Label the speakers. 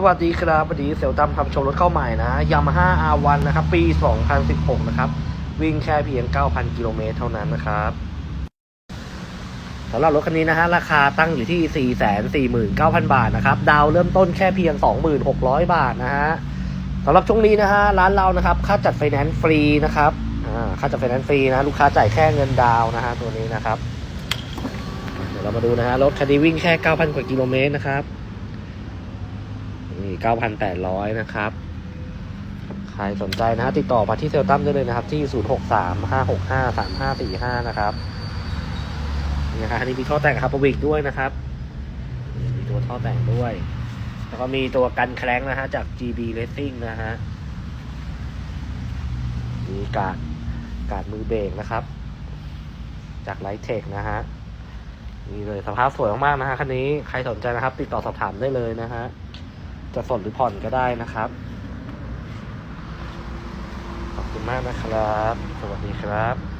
Speaker 1: สวัสดีครับวันนี้เซลตัมทำชว์รถเข้าใหม่นะยามาฮ่า R1 นนะครับ ปี 2016 นะครับ วิ่งแค่เพียง 9,000 กิโลเมตรเท่านั้นนะครับสำหรับรถคันนี้นะฮะ ราคาตั้งอยู่ที่ 449,000 บาทนะครับ ดาวเริ่มต้นแค่เพียง 26,000บาทนะฮะสำหรับช่วงนี้นะฮะ ร้านเรานะครับ ค่าจัดไฟแนนซ์ฟรีนะครับค่าจัดไฟแนนซ์ฟรีนะ ลูกค้าจ่ายแค่เงินดาวน์นะฮะตัวนี้นะครับ เดี๋ยวเรามาดูนะฮะรถคันนี้วิ่งแค่ 9,000 กว่ากิโลเมตรนะครับ นี่9,800นะครับ ใครสนใจนะฮะติดต่อมาที่เซลตัมได้เลยนะครับ ที่0635653545นะครับนี่นะครับอันนี้มีท่อแต่งครับประวิกด้วยนะครับ มีตัวท่อแต่งด้วย แล้วก็มีตัวกันแคลงนะฮะจาก GB Racing นะฮะมีการดการดมือเบรกนะครับ จากไลท์เทคนะฮะนี่เลยสภาพสวยมากๆนะฮะคันนี้ใครสนใจนะครับ ติดต่อสอบถามได้เลยนะฮะ จะสดหรือผ่อนก็ได้นะครับ ขอบคุณมากนะครับ สวัสดีครับ